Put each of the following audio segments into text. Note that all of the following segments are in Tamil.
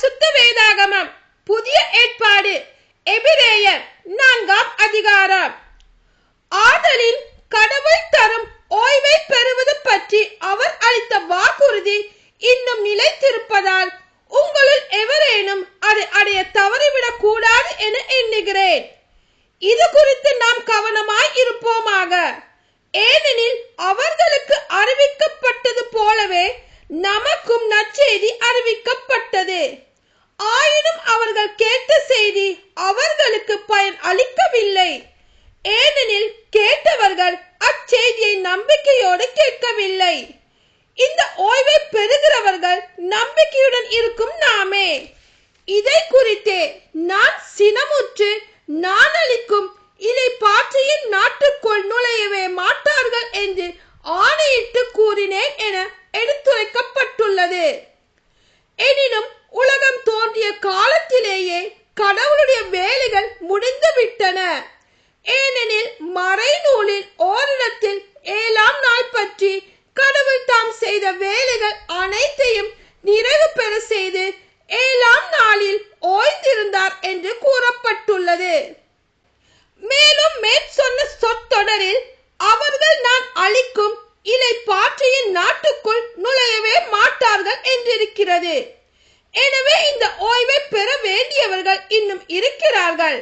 பரிசுத்த வேதாகமம். புதிய ஏற்பாடு. எபிரேயர் நான்காம் அதிகாரம். ஆதலின் கடவுள் தரும் ஓய்வை பெறுவது பற்றி அவர் அளித்த வாக்குறுதி இன்னும் நிலைத்திருப்பதால் உங்களுள் எவரேனும் அதை அடைய தவறிவிடக் கூடாது என எண்ணுகிறேன். இது குறித்து நாம் கவனமாய் இருப்போமாக. ஏனெனில் அவர்களுக்கு அறிவிக்கப்பட்டது போலவே நமக்கும் நற்செய்தி அறிவிக்கப்பட்டது. ஆயினும் அவர்கள் கேட்ட செய்தி அவர்களுக்கு பயன் அளிக்கவில்லை. ஏனெனில் கேட்டவர்கள் அச்செய்தியை நம்பிக்கையோடு கேட்கவில்லை. இந்த ஓய்வை பெறுகிறவர்கள் நம்பிக்கையுடன் இருக்கும் நாமே. இதை குறித்தே நான் சினமுற்று நான் அளிக்கும் இதை பாற்றியின் நாட்டுக்குள் நுழையவே மாட்டார்கள் என்று ஆணையிட்டு கூறினேன் என எடுத்துரைக்கப்பட்டுள்ளது. எனினும் உலகம் தோன்றிய காலத்திலேயே கடவுளுடைய வேலைகள் முடிந்து விட்டன ஏனெனில் மறைநூலில் ஓரிடத்தில் ஏழாம் நாள் பற்றி கடவுள் தாம் செய்த வேலைகள் அனைத்தையும் நிறைவு பெற செய்து ஏழாம் நாளில் ஓய்ந்திருந்தார் என்று கூறப்பட்டுள்ளது. மேலும் மேற்சொன்ன சொற்றொடரில் அவர்கள் நான் அளிக்கும் இலை பாற்றியின் நாட்டுக்குள் நுழையவே மாட்டார்கள் என்றிருக்கிறது. எனவே இந்த ஓய்வை பெற வேண்டியவர்கள் இன்னும் இருக்கிறார்கள்.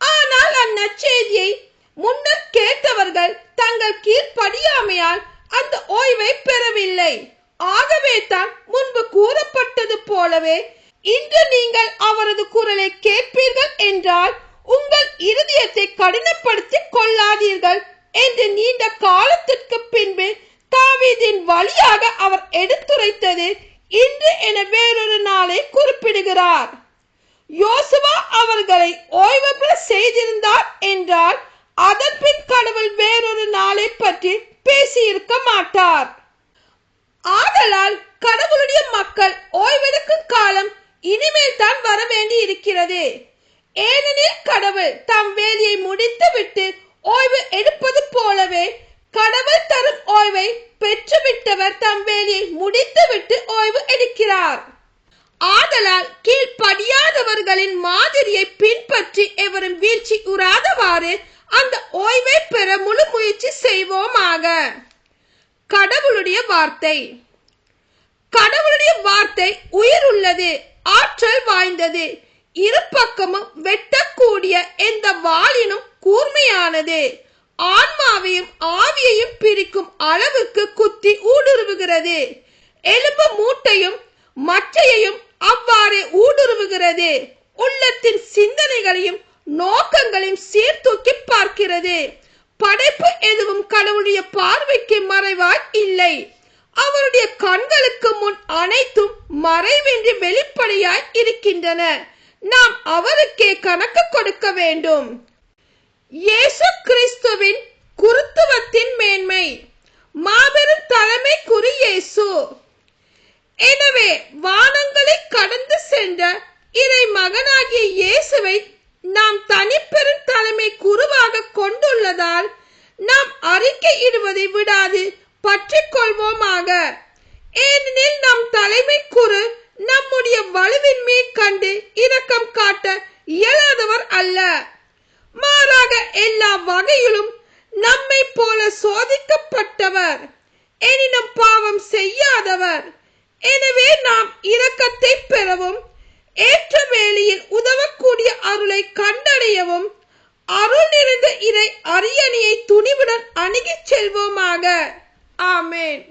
ஆனால் அந்நற்செய்தியை முன்னர் கேட்டவர்கள் தங்கள் கீழ்ப்படியாமையால் அந்த ஓய்வை பெறவில்லை. ஆகவே தான் முன்பு கூறப்பட்டது போலவே இன்று நீங்கள் அவரது குரலை கேட்பீர்கள் என்றால் உங்கள் இருதயத்தை கடினப்படுத்திக் கொள்ளாதீர்கள் என்று நீண்ட காலத்திற்கு பின்பு தாவீதின் வழியாக அவர் எடுத்துரைத்தது இன்று என வேறொரு நாளை குறிப்பிடுகிறார். யோசுவா அவர்களை ஓய்வு பெற செய்திருந்தார் என்றால் அதன் பின் கடவுள் வேறொரு நாளை பற்றி பேசியிருக்க மாட்டார். ஆதலால் கடவுளுடைய மக்கள் ஓய்வெடுக்கும் காலம் இனிமேல் தான் வர வேண்டி இருக்கிறது ஏனெனில் கடவுள் தம் வேலையை முடித்துவிட்டு ஓய்வு எடுப்பது போலவே கடவுள் தரும் ஓய்வை பெற்றுவிட்டவர் தம் வேலையை முடித்துவிட்டு ஓய்வு எடுக்கிறார். ஆதலால் கீழ்ப்படியாதவர்களின் மாதிரியை பின்பற்றி எவரும் வீழ்ச்சி உறாதவாறு அந்த ஓய்வை பெற முழு முயற்சி செய்வோமாக. கடவுளுடைய வார்த்தை. கடவுளுடைய வார்த்தை உயிர் உள்ளது ஆற்றல் வாய்ந்தது இருபக்கமும் வெட்டக்கூடிய எந்த வாளினும் கூர்மையானது. ஆன்மாவையும் ஆவியையும் பிரிக்கும் அளவுக்கு குத்தி ஊடுருவுகிறது. எலும்பு மூட்டையும் மச்சையையும் அவ்வாறே ஊடுருவுகிறது. உள்ளத்தின் சிந்தனைகளையும் நோக்கங்களையும் சீர்தூக்கி பார்க்கிறது. படைப்பு எதுவும் கடவுளுடைய பார்வைக்கு மறைவாய் இல்லை. அவருடைய கண்களுக்கு முன் அனைத்தும் மறைவின்றி வெளிப்படையாய் இருக்கின்றன. நாம் அவருக்கே கணக்கு கொடுக்க வேண்டும். இயேசு கிறிஸ்துவின் குருத்துவத்தின் மேன்மை. மாபெரும் தலைமை குறி இயேசு. எனவே வானங்களை கடந்து சென்ற இறை மகனாகிய இயேசுவை நாம் தனிப்பெரும் தலைமை குருவாக கொண்டுள்ளதால் நாம் அறிக்கையிடுவதை விடாது பற்றிக் கொள்வோமாக ஏனெனில் நம் தலைமை குரு நம்முடைய வலுவின்மை கண்டு இரக்கம் காட்ட இயலாதவர் அல்ல. மாறாக எல்லா வகையிலும் நம்மை போல சோதிக்கப்பட்டவர். எனினும் பாவம் செய்யாதவர். எனவே நாம் இரக்கத்தை பெறவும் ஏற்ற வேளையில் உதவக்கூடிய அருளை கண்டடையவும் அருள் நிறைந்த இறை அரியணையை துணிவுடன் அணுகிச் செல்வோமாக. ஆமேன்.